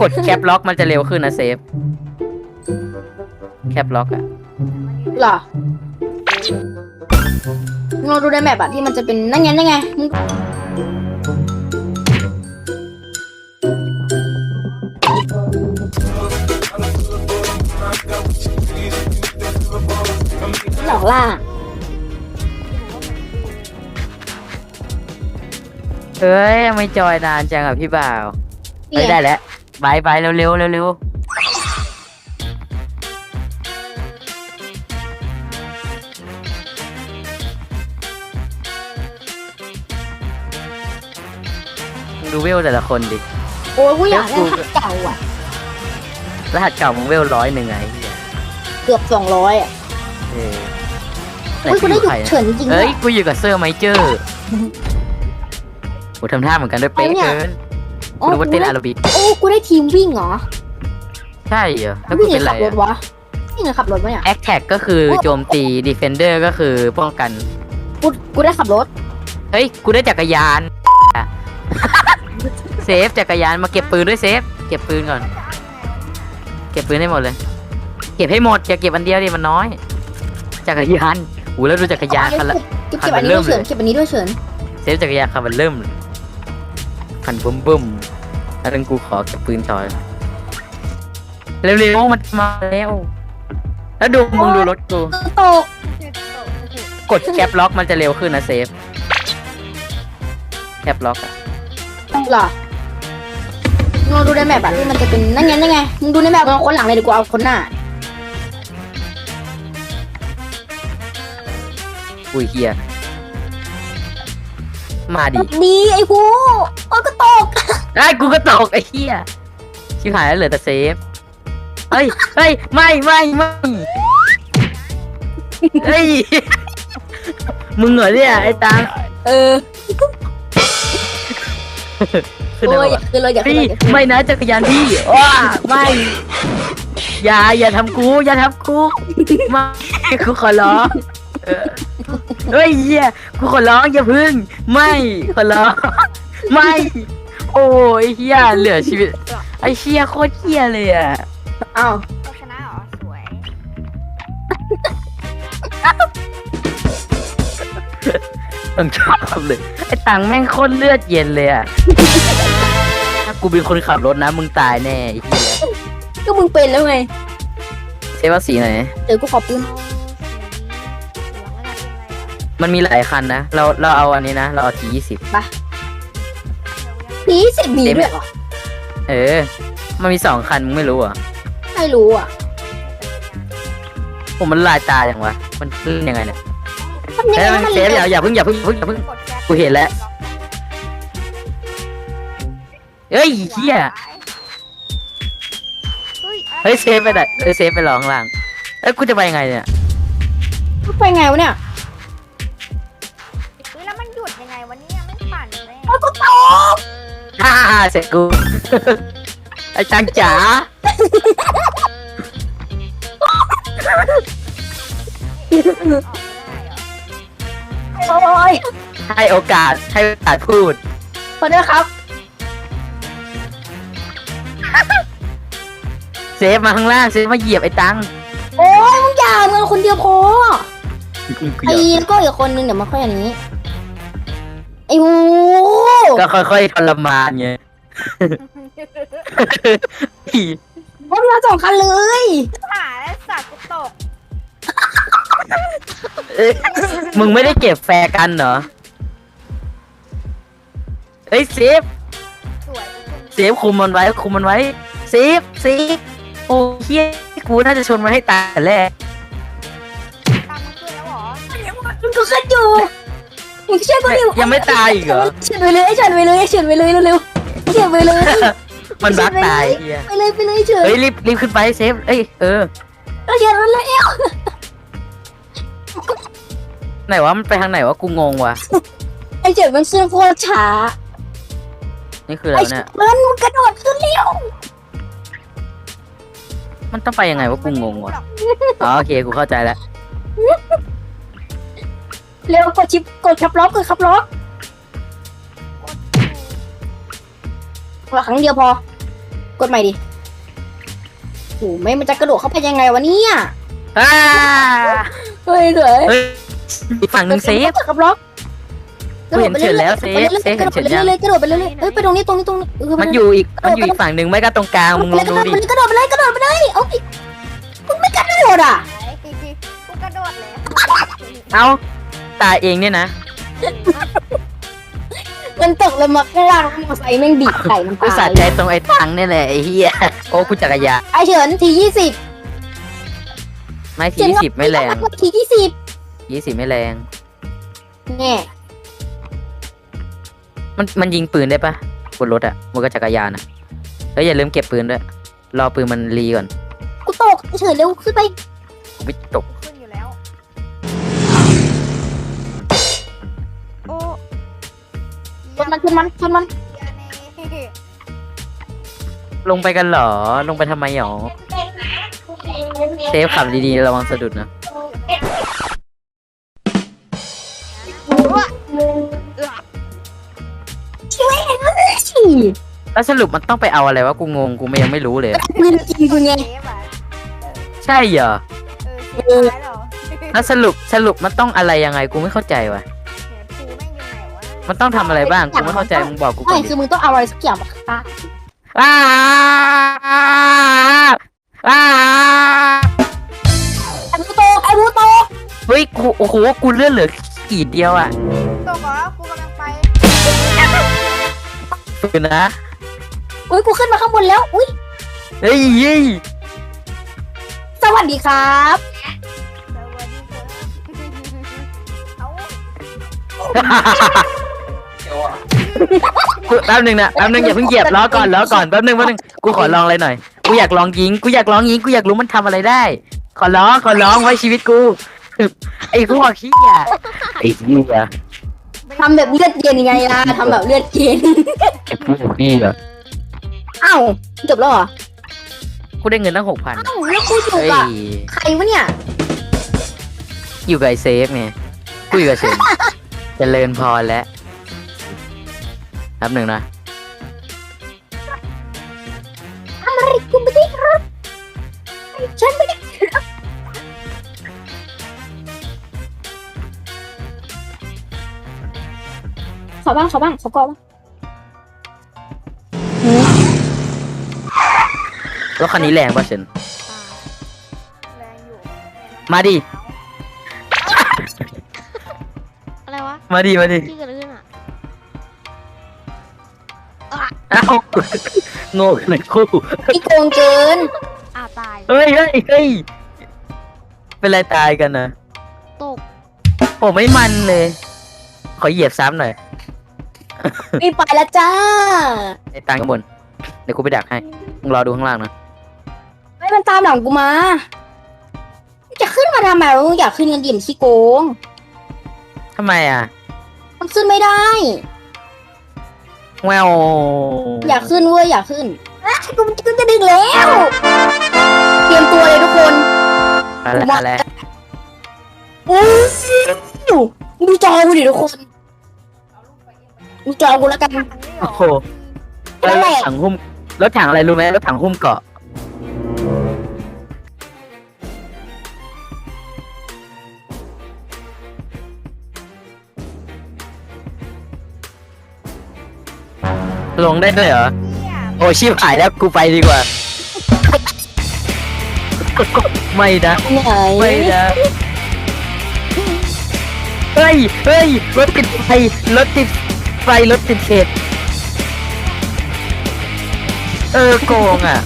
กดแคปล็อกมันจะเร็วขึ้นนะเซฟ แคปล็อกอะเหรอมึงลองดูในแมปอะที่มันจะเป็นนั่นไงนั่นไงมึงหลอกล่า เฮ้ยทำไม่จอยนานจังอะพี่บ่าวเนี่เฮ้ยยได้แล้ว บายบายเร็วเร็วเร็วเร็วดูเวลแต่ละคนดิ โอ้ยกูอยากได้หัดเก่าอะ รหัสเก่ามึงเวลร้อยหนึ่งไงเหี้ยเกือบสองร้อยอะเออไหนอุ้ยกูได้อหยุดใครเฉินจริงๆเอ้ด้วยยกูอยู่กับเซอร์ไมเจอร์กูทำท่าเหมือนกันด้วยเป๊ะไอ้เนี่ยเกินอ๋ กูอนึกว่ากูเต้นได้อาราบิกโอ้กูได้ทีมวิ่งเหรอใช่เหรอแล้วกูวิ่งหรืเป็นอไรขับรถอะวะวิ่งหรือขับรถวะเนี่ยแอคแท็กก็คือโจมตีดีเฟนเดอร์ก็คือป้องกัน กูกูได้ขับรถเฮ้ย กูได้จักรยาน เซฟจักรยานมาเก็บปืนด้วยเซฟ เก็บปืนก่อน เก็บปืนให้หมดเลย เก็บให้หมดอย่าเก็บอันเดียวดิมันน้อย จักรยานหูแล้วดูจักรยานคันละ เก็บเก็บอันนี้ด้วยเฉินเก็บอันนี้ด้วยเฉินเซฟจักรยานคันมันเริ่มเลยคันบุ้มบุ้ม แล้วนึงกูขอเก็บปืนต่อเร็วๆมันมาแล้ว แล้วดูมึงดูรถกู ตกกดแคปล็อกมันจะเร็วขึ้นนะเซฟ แคปล็อกอะเหรอมึงลองดูในแมปอะที่มันจะเป็นนั่นไงนั่นไงมึงดูในแมปเอาคนหลังเลยดีกว่าเอาคนหน้า อุ้ยเฮีย มาดิดีไอ้กูโอ้ยก็ตกไอ้ยกูก็ตกไอ้เฮียชิบหายแล้วเหลือแต่เซฟเฮ้ยเฮ้ยไม่ไม่ไม่เฮ้ยมึงเหรอเนี่ยไอ้ตังเออขึ้นโอ้ได้ยปะอย่าวะขึ้นเลยอย่าขึ้นพี่เลยอย่าขึ้นไม่นะจักรยานพี่ว้าไม่อย่าอย่าทำกูอย่าทำกูไม่กูขอร้องเออ เฮ้ยเฮียกูขอร้องอย่าพึ่ง ไม่ขอร้อง ไม่ โอ้ยเฮียเหลือชีวิต ไอ้เชียโคตรเฮียเลยอะอ้าวเราชนะเหรอ สวย ต้องชอบเลย ไอ้ตังแม่งโคตรเลือดเย็นเลยอะ ถ้ากูเป็นคนขับรถนะ มึงตายแน่ไอ้เฮียก็มึงเป็นแล้วไงเซฟว่าสีไหน เดี๋ยวกูขอปืน มันมีหลายคันนะ เราเราเอาอันนี้นะ เราเอาทียี่สิบพีสิบมีด้วยเหรอเออ มันมีสองคันมึงไม่รู้เหรอะไม่รู้อะผมมันลายตาอย่างวะ มันเล่นยังไงเนี่ยทำยังเอ้ไงยให้มันเซฟอย่าอย่าเพิ่งอย่าเพิ่งอย่าเพิ่งอย่าเพิ่งกดแก๊สกูเห็นแล้ว เฮ้ยเฮียเฮ้ยเฮ้ยเซฟไปไหนเฮ้ยเซฟไปรอข้างล่างเอ้ยกูจะไปยังไงเนี่ย ไปไงวะเนี่ยเฮ้ย โอ้ยกูตกฮ่าเสร็จกูไอ้ตังจ๋าออกไม่ได้เหรอโอ้ยให้โอกาสให้โอกาสพูด ขอโทษครับ เซฟมาข้างล่างเซฟมาเหยียบไอ้ตังโอ้ยมึงอย่ามึงเอาคนเดียวพอกูไอ้เหยียบแล้วก็อีกคนนึงเดี๋ยวมาค่อยอันนี้ไอ้หู ก็ค่อยๆทรมานไงรถมาสองคันเลยหาแล้วสัตว์กูตกเอ้ยมึงไม่ได้เก็บแฟร์กันเหรอเฮ้ยเซฟสวยกูขึ้นเซฟคุมมันไว้คุมมันไว้เซฟเซฟโอ้เฮียกูน่าจะชนมันให้ตายแต่แรกตามมันขึ้นแล้วเหรอ มันก็ขึ้นอยู่ มึงเชื่อกูดิยังไม่ตายอีกเหรอเฉินไปเลยไอ้เฉินไปเลยไอ้เฉินไปเลยเร็วๆเฉินไปเลยมันบักตายเฮียไปเลยไปเลยเฉินเฮ้ยรีบรีบขึ้นไปเซฟเอ้ยเออเราเฉินไปเลยไหนวะมันไปทางไหนวะกูงงว่ะไอ้เฉินมันขึ้นโคตรช้านี่คืออะไรไอ้วะเนี่ยมันมึงกระโดดขึ้นเร็วมันต้องไปยังไงวะกูงงว่ะอ๋อโอเคกูเข้าใจแล้ว เร็วกดชิปกดขับล็อกกดขับล็อกขอครั้งเดียวพอ กดใหม่ดิโอ้ไม่มันจะกระโดดเข้าไปยังไงวะเนี่ยอ่าเฮ้ยสวยเฮ้ยอีกฝั่งหนึ่งเซฟกับบล็อกกูเห็นเฉยแล้วเซฟเซฟกระโดดเห็นไปเฉยเรื่ยังอยๆกระโดดไปเรื่อยๆเอ้ยไปตรงนี้ตรงนี้ตรงนี้เออมันอยู่อีกมันอยู่อีกฝั่งหนึ่งไม่ก็ตรงกลางมึงลองดูดิกระโดดไปเลยกระโดดไปเลยเอาอีกมึงไม่กระโดดอะไหนกูกระโดดเลยเอ้า ตายเองเนี่ยนะ มันตกลงมาข้างล่างมอไซค์แม่งบีบไข่มันกูสะตายใจตรงไอ้ตังค์นี่แหละไอ้เหี้ยโอ้กูจักรยานไอเฉินทียี่สิบไม่ทีสิบไม่แรงทียี่สิบยี่สิบไม่แรง แน่มันมันยิงปืนได้ปะบนรถอะมันก็จักรยานอะแล้วอย่าลืมเก็บปืนด้วยรอปืนมันรีก่อน กูตกไอเฉินเร็วขึ้นไป กูไม่ตก ชนมันชนมันชนมันยาเน่ลงไปกันเหรอ ลงไปทำไมหรอเซฟขับดีๆระวังสะดุดนะแล้วสรุปมันต้องไปเอาอะไรวะกูงงกูไม่ยังไม่รู้เลยปืนจริงกูไงเซฟอะใช่เหรอเออเซฟร้ายเหรอเนี่ยแล้วสรุปสรุปมันต้องอะไรยังไงกูไม่เข้าใจว่ะ มันต้องทำอะไรบ้าง กูไม่เข้าใจ มึงบอกกูก่ไม่อนดิคือมึงต้องเอาอะไรสักอย่างมาฆ่าอ้าอ้าไอ้บูโตไอ้บูโตเฮ้ยกูโอ้โห กูเลื่อนเหลือขีดเดียวอะตกเหรอกูกำลังไปปืนนะ อุ้ยกูขึ้นมาข้างบนแล้วอุ้ยเฮ้ยเฮ้ยสวัสดีครับสวัสดีครับเอากู แป๊บหนึงนะแป๊บหนึงอย่าเพิ่งเหยียบล้อก่อนล้อก่อนแป๊บหนึงแป๊บหนึงกูขอลองอะไรหน่อยกูอยากลองยิงกูอยากลองยิงกูอยากรู้มันทำอะไรได้ ขอร้องขอร้องไว้ชีวิตกูไอ้พวกขี้อะไอ้เหี้ยทำแบบเลือดเย็นยังไงล่ะทำแบบเลือดเย็น ไอ้พวกขี้อะเอ้าจบแล้วเหรอกูได้เงินตั้งหกพันเอ้าแล้วกูอยู่เฮ้ยกับใครวะเนี่ยอยู่กับไอ้เซฟไงกูอยู่กับเซฟเจริญพรแล้ว แป๊บหนึ่งนะอะไรกูไม่ได้ครับฉันไม่ได้ครับขอบ้างขอบ้างขอก่อนบ้างรถคันนี้แรงป่ะเชนแรงอยู่มาดิ อะไรวะ มาดิ มาดิที่เกิดอะไร โง่กันเลยคู่ พี่โกงเกิน อ่าตาย เฮ้ยเฮ้ยเฮ้ยเป็นไรตายกันนะตกโอ้ไม่มันเลย ขอเหยียบซ้ำหน่อยพี่ไปแล้วจ้า ไอ้ตังข้างบน เดี๋ยวกูไปดักให้มึงรอดูข้างล่างนะไม่มันตามหลังกูมา จะขึ้นมาทำไมวะมึงอยากขึ้นเงินดิ่มขี้โกง ทำไมอะ มันขึ้นไม่ได้ แววอยากขึ้นเว้ยอยากขึ้นอะกูจะจะดึงแล้ว เตรียมตัวเลยทุกคนอะไรอะไรอู้ดูจอกูดิทุกคนดูจอกูแล้วกันอันนี้เหรโอ้อโหรอะไรถถังหุ้มรถถังอะไรรู้ไหมรถถังหุ้มเกาะ ลงได้ด้วยเหรอ เนี่ยโอ้ชิบหายแล้วกูไปดีกว่า ไม่นะไหนไม่นะเฮ้ยเฮ้ยรถติดไฟรถติดไฟรถติดเขตเออโกงอะ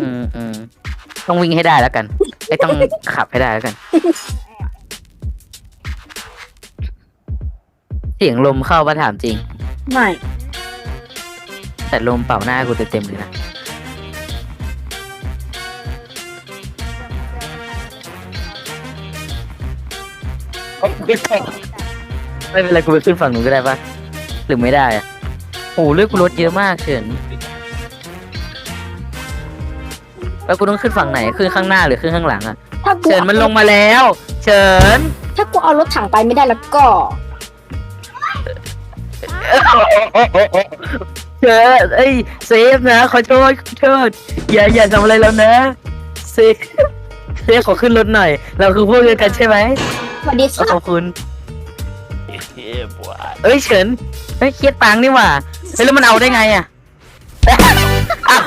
อืมอืมต้องวิ่งให้ได้แล้วกันไอ้ต้องขับให้ได้แล้วกัน สียงลมเข้าปะถามจริง ไม่แต่ลมเป่าหน้ากูเต็มๆเลยนะ ไม่เป็นไรกูไปขึ้นฝั่งหนูนก็ได้ปะหรือไม่ได้อะโอ้เลือกกูรถเยอะมากเฉินแล้วกูต้องขึ้นฝั่งไหนขึ้นข้างหน้าหรือขึ้นข้างหลังอะถ้ากูเฉินมันลงมาแล้ว เฉิน ถ้ากูเอารถถังไปไม่ได้แล้วก็ เเธอเอ้ยเซฟนะขอโทษขอโทษอย่าอย่าทำอะไรแล้วนะเซฟเซฟขอขึ้นรถหน่อย เราคือพวกเดียวกันใช่ไหมสวัสดีคขรัอบบคุณเอ้ยเฉินเฮ้ยเครียดตังค์นี่หว่าเฮ้ยแล้วมันเอาได้ไงอะ เอา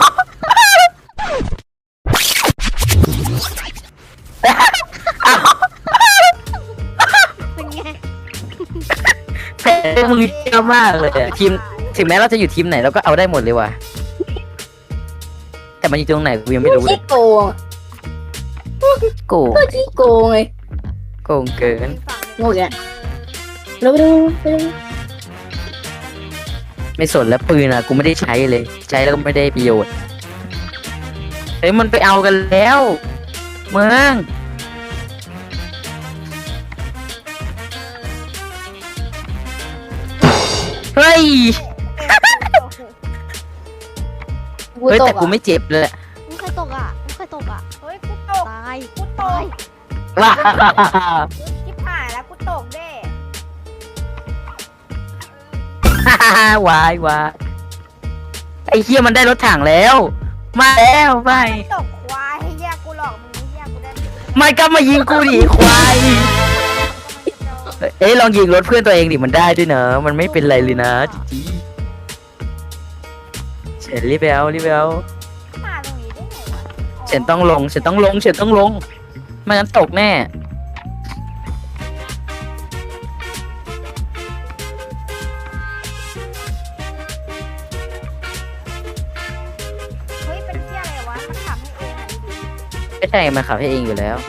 แพ้มึงเยอะมากเลยอะทีมถึงแม้เราจะอยู่ทีมไหนเราก็เอาได้หมดเลยว่ะ แต่มันอยู่ตรงไหนกูยังไม่รู้เลขี้ยโกงโกงก็ขี้โกงเลยโกงเกินโง่แกเร็วเร็วเร็วไม่สนแล้วปืนอะกูไม่ได้ใช้เลย ใช้แล้วก็ไม่ได้ประโยชน์เฮ้ยมันไปเอากันแล้ว เมือง ย กูเฮ้ย ตแต่กกูอะไม่เจ็บเลยอะมึงเคยตกอะมึงเคยตกอะ เฮ้ยกูตกตาย กูตตายกว้าชิบหายแล้วกูตกเด้วายวายไอ้เฮียมันได้รถถังแล้ว มาแล้วไม่ตกควายให้แยกกูหลอกมึงนี่แยกกูได้ไม่ก็มายิงกูดิควาย เอ้ยลองยิงรถเพื่อนตัวเองดิมันได้ด้วยเนอะมันไม่เป็นไรเลยนะจริงๆเฉินรีบไปเอารีบไปเอามาตรงนี้ได้ไงวะเฉินต้องลงเฉินต้องลงเฉินต้องลงไม่งั้นตกแน่เฮ้ยเป็นเที่ยอะไรวะมันทำให้เองอะดูดิไม่ใช่มันขับให้เองอยู่แล้วเ